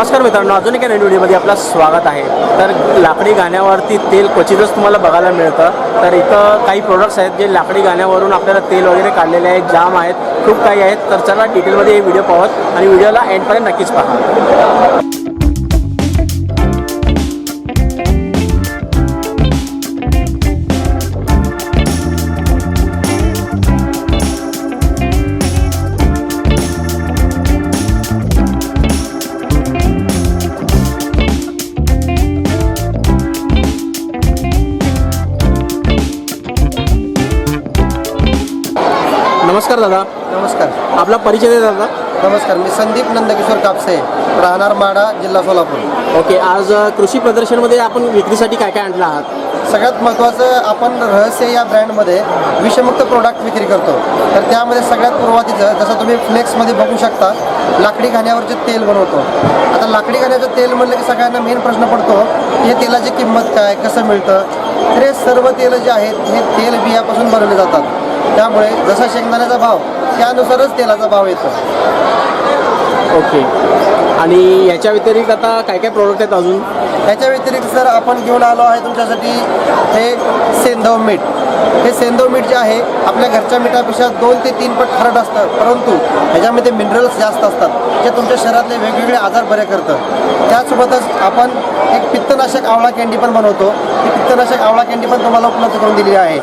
नमस्कार मित्रांनो अजून एका नवीन व्हिडिओमध्ये आपलं स्वागत आहे. तर लाकडी गाण्यावरती तेल क्वचितच तुम्हाला बघायला मिळतं. तर इथं काही प्रोडक्ट्स आहेत जे लाकडी गाण्यावरून आपल्याला तेल वगैरे काढलेले आहेत जाम आहेत खूप काही आहेत. तर चला डिटेलमध्ये हे व्हिडिओ पाहत आणि व्हिडिओला एंडपर्यंत नक्कीच पहा. नमस्कार दादा. नमस्कार. आपला परिचय दे दादा. नमस्कार मी संदीप नंदकिशोर कापसे राहणार माडा जिल्हा सोलापूर. ओके आज अ, कृषी प्रदर्शनमध्ये आपण विक्रीसाठी काय काय आणलं आहात? सगळ्यात महत्त्वाचं आपण रहस्य या ब्रँडमध्ये विषमुक्त प्रोडक्ट विक्री करतो. तर त्यामध्ये सगळ्यात सुरुवातीचं जसं तुम्ही फ्लेक्समध्ये बघू शकता लाकडी घाण्यावरचे तेल बनवतो. आता लाकडी घाण्याचं तेल म्हणलं की सगळ्यांना मेन प्रश्न पडतो की हे तेलाची किंमत काय कसं मिळतं? तर हे सर्व तेल जे आहेत हे तेल बियापासून बनवले जातात. त्यामुळे जसा शेंगदाण्याचा भाव त्यानुसारच तेलाचा भाव येतो. ओके. आणि याच्या व्यतिरिक्त आता काय काय प्रोडक्ट आहेत अजून? याच्या व्यतिरिक्त सर आपण घेऊन आलो आहे तुमच्यासाठी हे सेंधव मीठ. हे सेंधव मीठ जे आहे आपल्या घरच्या मिठापेक्षा दोन ते तीन पट खरड असतं. परंतु ह्याच्यामध्ये मिनरल्स जास्त असतात जे तुमच्या शरीरातले वेगवेगळे आजार बरे करतं. त्यासोबतच आपण एक पित्तनाशक आवळा कॅन्डी पण बनवतो. ती पित्तनाशक आवळा कॅन्डी पण तुम्हाला उपलब्ध करून दिली आहे.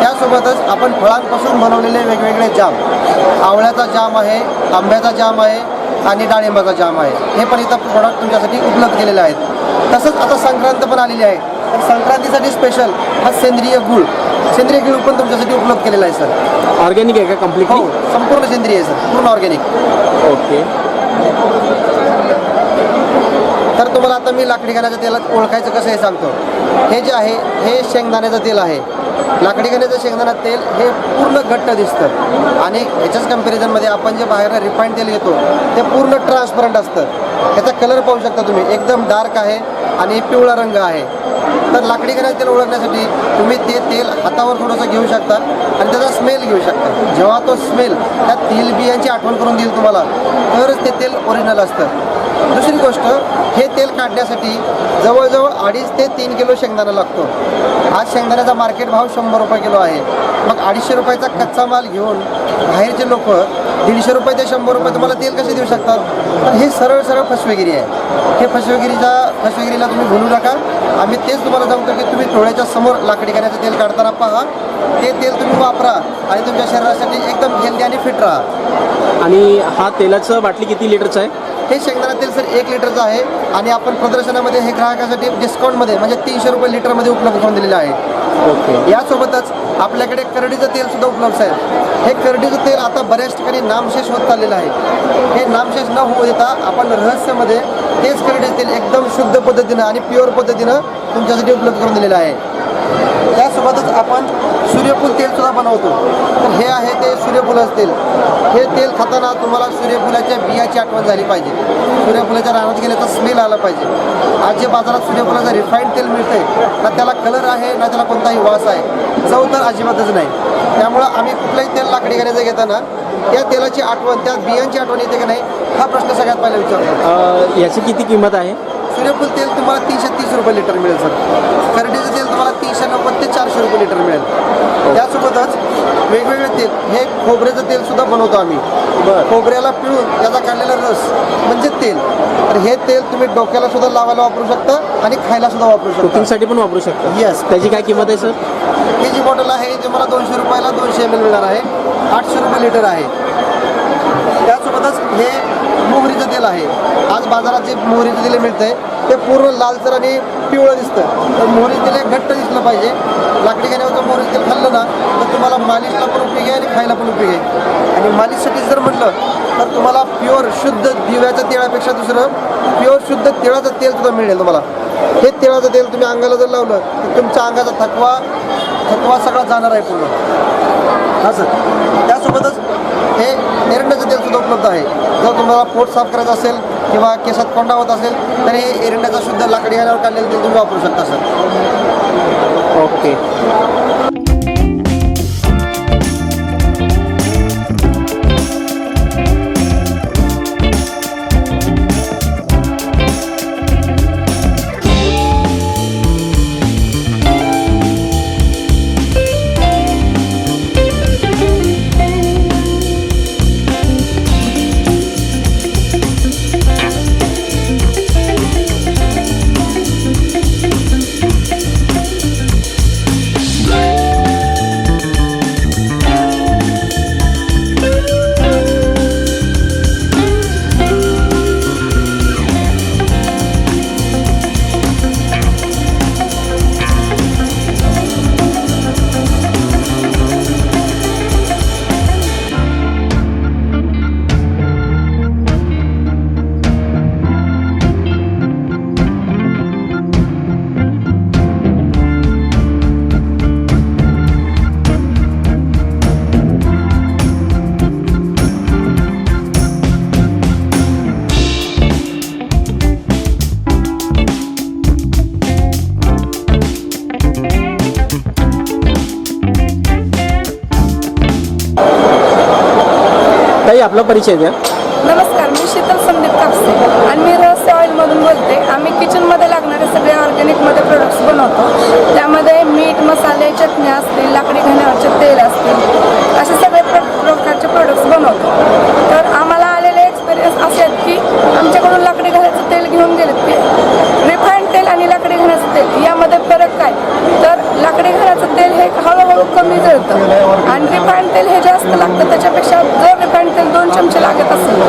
त्यासोबतच आपण फळांपासून बनवलेले वेगवेगळे जाम. आवळ्याचा जाम आहे आंब्याचा जाम आहे आणि डाळिंबाचा जाम आहे. हे पण इथं प्रोडक्ट तुमच्यासाठी उपलब्ध केलेले आहेत. तसंच आता संक्रांत पण आलेली आहे. तर संक्रांतीसाठी स्पेशल हा सेंद्रिय गुळ. सेंद्रिय गुळ पण तुमच्यासाठी उपलब्ध केलेला आहे सर ऑर्गॅनिक आहे का कम्प्लिटली हो संपूर्ण सेंद्रिय आहे सर पूर्ण ऑर्गॅनिक ओके तर तुम्हाला आता मी लाकडी गाण्याच्या तेलात ओळखायचं कसं हे सांगतो. हे जे आहे हे शेंगदाण्याचं तेल आहे. लाकडी गाण्याचं शेंगदाणा तेल हे पूर्ण घट्ट दिसतं. आणि ह्याच्याच कम्पॅरिझनमध्ये आपण जे बाहेर रिफाईंड तेल घेतो ते पूर्ण ट्रान्सपरंट असतं. ह्याचा कलर पाहू शकता तुम्ही. एकदम डार्क आहे आणि पिवळा रंग आहे. तर लाकडी गाण्याचं तेल ओळखण्यासाठी तुम्ही ते तेल हातावर थोडंसं घेऊ शकता आणि त्याचा स्मेल घेऊ शकता. जेव्हा तो स्मेल त्या तेल बियांची आठवण करून देईल तुम्हाला. तरच ते तेल ओरिजिनल असतं. दुसरी गोष्ट हे तेल काढण्यासाठी जवळजवळ अडीच ते तीन किलो शेंगदाणा लागतो. आज शेंगदाण्याचा मार्केट भाव शंभर रुपये किलो आहे. मग अडीचशे रुपयाचा कच्चा माल घेऊन बाहेरचे लोक दीडशे रुपये ते शंभर रुपये तुम्हाला तेल कसे देऊ शकतात? तर हे सरळ सरळ फसवेगिरी आहे. हे फसवेगिरीचा फसवेगिरीला तुम्ही भुलू नका. आम्ही तेच तुम्हाला सांगतो की तुम्ही डोळ्याच्या समोर लाकडी गाण्याचं तेल काढताना पहा. ते तेल तुम्ही वापरा आणि तुमच्या शरीरासाठी एकदम हेल्दी आणि फिट राहा. आणि हा तेलाचं बाटली किती लिटरचं आहे? हे शेंगदाणा तेल सर एक लिटरचं आहे आणि आपण प्रदर्शनामध्ये हे ग्राहकासाठी डिस्काउंटमध्ये म्हणजे तीनशे रुपये लिटरमध्ये उपलब्ध करून दिलेलं आहे. ओके. यासोबतच आपल्याकडे करडीचं तेल सुद्धा उपलब्ध आहे. हे करडीचं तेल आता बऱ्याच ठिकाणी नामशेष होत चाललेलं आहे. हे नामशेष न होऊ देता आपण रहस्यामध्ये तेच करडीचं तेल एकदम शुद्ध पद्धतीनं आणि प्युअर पद्धतीनं तुमच्यासाठी उपलब्ध करून दिलेलं आहे. त्यासोबतच आपण सूर्यफूल तेल सुद्धा बनवतो. तर हे आहे ते सूर्यफुलाचं तेल. हे तेल खाताना तुम्हाला सूर्यफुलाच्या बियाची आठवण झाली पाहिजे. सूर्यफुलाच्या रानात गेल्याचा स्मेल आला पाहिजे. आज जे बाजारात सूर्यफुलाचं रिफाईंड तेल मिळतंय ना त्याला कलर आहे ना त्याला कोणताही वास आहे चव तर अजिबातच नाही. त्यामुळं आम्ही कुठलंही तेल लाकडी घेण्याचं घेताना त्या तेलाची आठवण त्या बियांची आठवण येते की नाही हा प्रश्न सगळ्यात पहिला विचारतो. याची किती किंमत आहे? सूर्यफूल तेल तुम्हाला तीनशे तीस रुपये लिटर मिळेल सर करडीचं तेल तुम्हाला तीनशे नव्वद ते चारशे रुपये लिटर मिळेल. त्यासोबतच वेगवेगळे तेल हे खोबऱ्याचं तेल सुद्धा बनवतो आम्ही. खोबऱ्याला पिळून त्याचा काढलेला रस म्हणजे तेल. तर हे तेल तुम्ही डोक्याला सुद्धा लावायला वापरू शकता आणि खायला सुद्धा वापरू शकता. कुकिंगसाठी पण वापरू शकता. Yes. त्याची काय किंमत आहे सर? ही जी बॉटल आहे ती मला दोनशे रुपयाला दोनशे एम एल मिळणार आहे आठशे रुपये लिटर आहे. त्यासोबतच हे मोहरीचं तेल आहे. आज बाजारात जे मोहरीचं तेल मिळतंय ते पूर्ण लालसर आणि पिवळं दिसतं तर मोहरी तेल एक घट्ट दिसलं पाहिजे. लाकडी गाण्यावरचं मोहरी तेल खाल्लं ना तर तुम्हाला मालिशला पण उपयोगी आहे आणि खायला पण उपयोगी आहे. आणि मालिशसाठी जर म्हटलं तर तुम्हाला प्युअर शुद्ध दिव्याच्या तेळापेक्षा दुसरं प्युअर शुद्ध तिळाचं तेल सुद्धा मिळेल तुम्हाला. हे तिळाचं तेल तुम्ही अंगाला जर लावलं तर तुमच्या अंगाचा थकवा थकवा सगळा जाणार आहे पूर्ण. हां सर. त्यासोबतच हे एरंड्याचं तेल सुद्धा उपलब्ध आहे. जर तुम्हाला पोट साफ करायचं असेल किंवा केसात कोंडा होत असेल तर हे एरंड्याचं शुद्ध लाकडी आल्यावर काढलेलं तेल तुम्ही वापरू शकता सर. ओके. ताई आपला परिचय द्या. नमस्कार मी शीतल संदीप कापसे आणि मी रहस्य ऑइलमधून बोलते. आम्ही किचनमध्ये लागणारे सगळे ऑर्गॅनिकमध्ये प्रोडक्ट्स बनवतो. त्यामध्ये मीठ मसाले चटण्या असतील लाकडी घाण्यावरचे तेल असतील असे सगळे प्र प्रकारचे प्रोडक्ट्स बनवतो तर आम्हाला आलेले एक्सपिरियन्स असे आहेत की आमच्याकडून लाकडी घाण्याचं तेल घेऊन गेलेत की रिफाईंड तेल आणि लाकडी घाण्याचं तेल यामध्ये फरक काय तर लाकडी घाण्याचं तेल हे हळूहळू कमी जळतं आणि रिफाईंड तेल हे जास्त लागतं त्याच्यापेक्षा जर रिफाईंड तेल दोन चमचे लागत असेल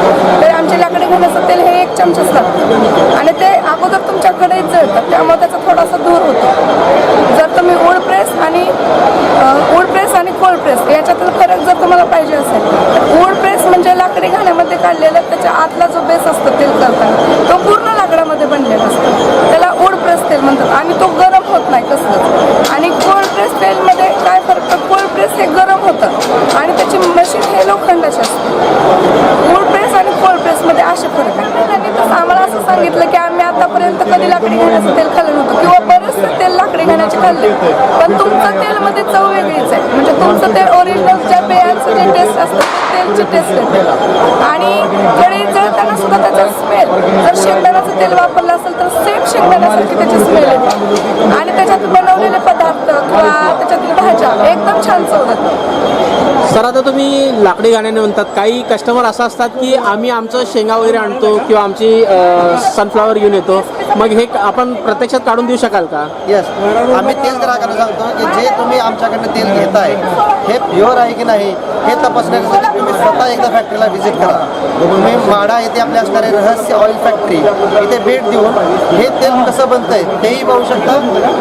तर आमचे लाकडी घाण्याचं तेल हे एक चमचाच लागतं आणि ते अगोदर तुमच्याकडे जळतात त्यामुळे त्याचा थोडासा धूर होतो. जर तुम्ही उड प्रेस आणि अ, उड प्रेस आणि कोल्ड प्रेस याच्यातील फरक जर तुम्हाला पाहिजे असेल तर उड प्रेस म्हणजे लाकडी घाण्यामध्ये काढलेलं त्याच्या आतला जो बेस असतो तेल करताना तो पूर्ण लाकडामध्ये बनलेला असतो त्याला उड प्रेस तेल म्हणतात आणि तो गरम होत नाही कसलंच आणि कोल्ड प्रेस तेलमध्ये काय फरक तर कोल्ड प्रेस हे गरम होतं आणि त्याची मशीन हे लोखंडाची असते उड प्रेस आणि कोल्ड प्रेसमध्ये असे फरक आहे त्यांनी तसं आम्हाला असं सांगितलं की आम्ही आतापर्यंत कधी लाकडी घाण्याचं तेल खाल्लं नव्हतं किंवा बरेचसे तेल लाकडी घाण्याचे खाल्ले पण तुमचं तेलमध्ये चव वेगळीच आहे म्हणजे तुमचं तेल ओरिजिनल ज्या पेयांचं जे टेस्ट तेलची टेस्ट येते आणि कढई जळताना सुद्धा त्याचा स्मेल जर शेंगदाण्याचं तेल वापरलं असेल तर सेम शेंगदाण्यासारखी त्याची स्मेल येते आणि त्याच्यात बनवलेले पदार्थ किंवा त्याच्यातील भाज्या एकदम छान चव सर आता तुम्ही लाकडी गाण्याने म्हणतात. काही कस्टमर असं असतात की आम्ही आमचं शेंगा वगैरे आणतो किंवा आमची सनफ्लावर घेऊन येतो. मग हे आपण प्रत्यक्षात काढून देऊ शकाल का? येस आम्ही तेच ग्राहकांना सांगतो की जे तुम्ही आमच्याकडनं तेल घेताय हे प्युअर आहे की नाही हे तपासण्यासाठी तुम्ही स्वतः एकदा फॅक्टरीला व्हिजिट करा. तुम्ही माडा येथे आपल्या असणारे रहस्य ऑइल फॅक्टरी इथे भेट देऊन हे तेल कसं बनतंय तेही पाहू शकता.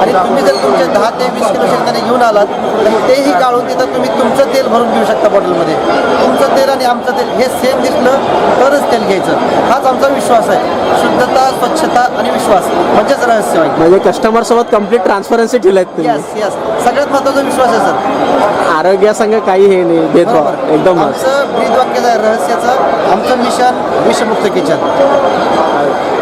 आणि तुम्ही जर तुमचे दहा ते वीस किलो शेंगदाणे घेऊन आलात तर तेही काढून तिथं तुम्ही तुमचं तेल भरून घेऊ शकता बॉटलमध्ये तुमचं तेल आणि आमचं तेल हे सेम दिसलं तरच तेल घ्यायचं. हाच आमचा विश्वास आहे. शुद्धता स्वच्छता आणि विश्वास म्हणजेच रहस्य म्हणजे कस्टमर सोबत कंप्लीट ट्रान्सपरन्सी ठेवलाय तुम्ही. यस यस सगळ्यात महत्त्वाचा विश्वास आहे सर आरोग्यासंग काही हे नाही भेदभाव एकदम. आमचं ब्रीद रहस्याचं आमचं मिशन विषमुक्त किचन.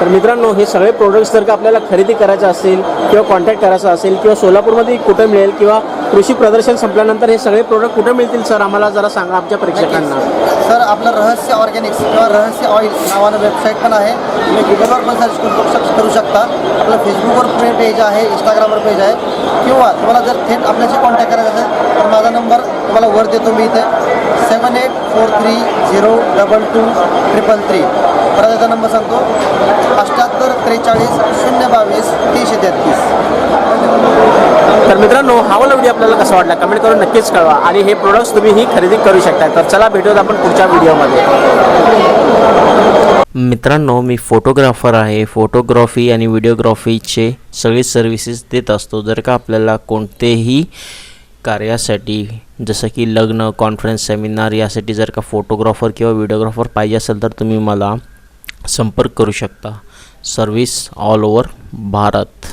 तर मित्रांनो हे सगळे प्रोडक्ट्स जर का आपल्याला खरेदी करायचं असेल किंवा कॉन्टॅक्ट करायचा असेल किंवा सोलापूरमध्ये कुठं मिळेल किंवा कृषी प्रदर्शन संपल्यानंतर हे सगळे प्रोडक्ट कुठे मिळतील सर? आम्हाला जरा सांगा आमच्या प्रेक्षकांना. सर आपलं रहस्य ऑर्गॅनिक्स किंवा रहस्य ऑइल नावानं वेबसाईट पण आहे. तुम्ही गुगलवर पण सर्च करू करू शकता. आपलं फेसबुकवर पेज आहे इंस्टाग्रामवर पेज आहे. किंवा तुम्हाला जर थेट आपल्याशी कॉन्टॅक्ट करायचं असेल तर माझा नंबर तुम्हाला वर देतो मी इथे. Seven eight four three zero double two triple three परत याचा नंबर सांगतो. अठ्ठ्याहत्तर त्रेचाळीस शून्य बावीस तीनशे तेहतीस. तर मित्रांनो हा वाला व्हिडिओ आपल्याला कसा वाटला? कमेंट करून नक्कीच कळवा. आणि हे प्रोडक्ट्स तुम्ही ही खरेदी करू शकता. तर चला भेटूयात आपण पुढच्या व्हिडिओमध्ये मित्रांनो मी फोटोग्राफर आहे. फोटोग्राफी आणि व्हिडिओग्राफीचे सगळे सर्व्हिसेस देत असतो. जर का आपल्याला कोणतेही कार्यासाठी जसं की लग्न कॉन्फरन्स सेमिनार यासाठी जर का फोटोग्राफर किंवा व्हिडिओग्राफर पाहिजे असेल तर तुम्ही मला संपर्क करू शकता. Service all over Bharat